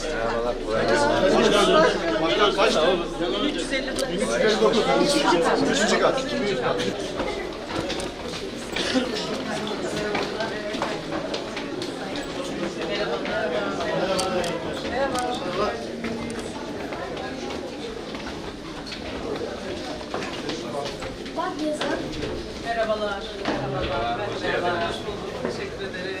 Merhabalar. Merhabalar. Merhabalar. Hoş bulduk. Teşekkür ederim.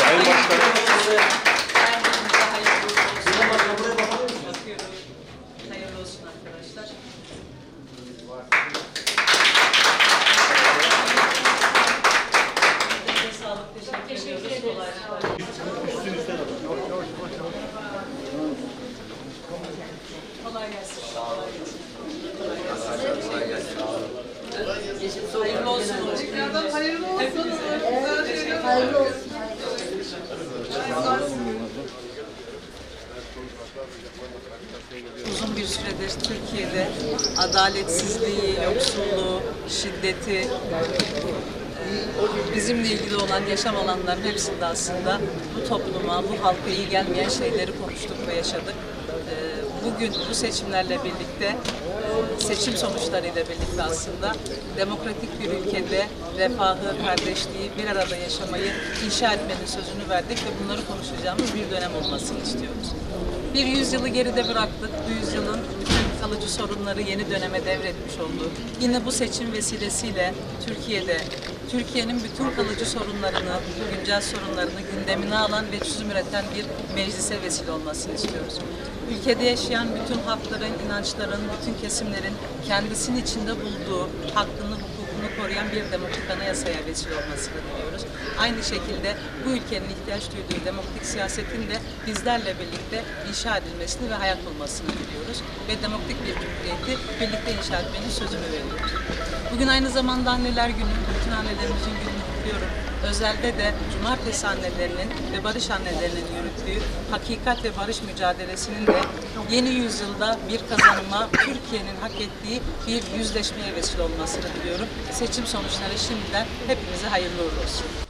Sayın Başkanım. Herkese hayırlı olsun. Bakıyorum. Hayırlı olsun arkadaşlar. Elinize sağlık. Teşekkür ediyoruz. Kolaylıklar. Kolay gelsin. Kolay gelsin. Hayırlı olsun. Tekrardan hayırlı olsun. Hepinize. Hayırlı olsun. Uzun bir süredir Türkiye'de adaletsizliği, yoksulluğu, şiddeti, bizimle ilgili olan yaşam alanların hepsinde aslında bu topluma, bu halka iyi gelmeyen şeyleri konuştuk ve yaşadık. E, Bugün bu seçimlerle birlikte, seçim sonuçlarıyla birlikte aslında demokratik bir ülkede refahı, kardeşliği, bir arada yaşamayı inşa etmenin sözünü verdik ve bunları konuşacağımız bir dönem olmasını istiyoruz. Bir yüzyılı geride bıraktık. Bu yüzyılın kalıcı sorunları yeni döneme devretmiş oldu. Yine bu seçim vesilesiyle Türkiye'de Türkiye'nin bütün kalıcı sorunlarını, güncel sorunlarını gündemine alan ve çözüm üreten bir meclise vesile olmasını istiyoruz. Ülkede yaşayan bütün hakların, inançların, bütün kesimlerin kendisinin içinde bulduğu hakkını, hukukunu koruyan bir demokratik anayasaya vesile olmasını diliyoruz. Aynı şekilde bu ülkenin ihtiyaç duyduğu demokratik siyasetin de bizlerle birlikte inşa edilmesini ve hayat bulmasını diliyoruz. Ve demokratik bir cumhuriyeti birlikte inşa etmenin sözünü veriyoruz. Bugün aynı zamanda anneler günü, bütün annelerimizin gününü kutluyorum. Özelde de cumartesi annelerinin ve barış annelerinin yürüttüğü hakikat ve barış mücadelesinin de yeni yüzyılda bir kazanıma, Türkiye'nin hak ettiği bir yüzleşmeye vesile olmasını diliyorum. Seçim sonuçları şimdiden hepimize hayırlı uğurlu olsun.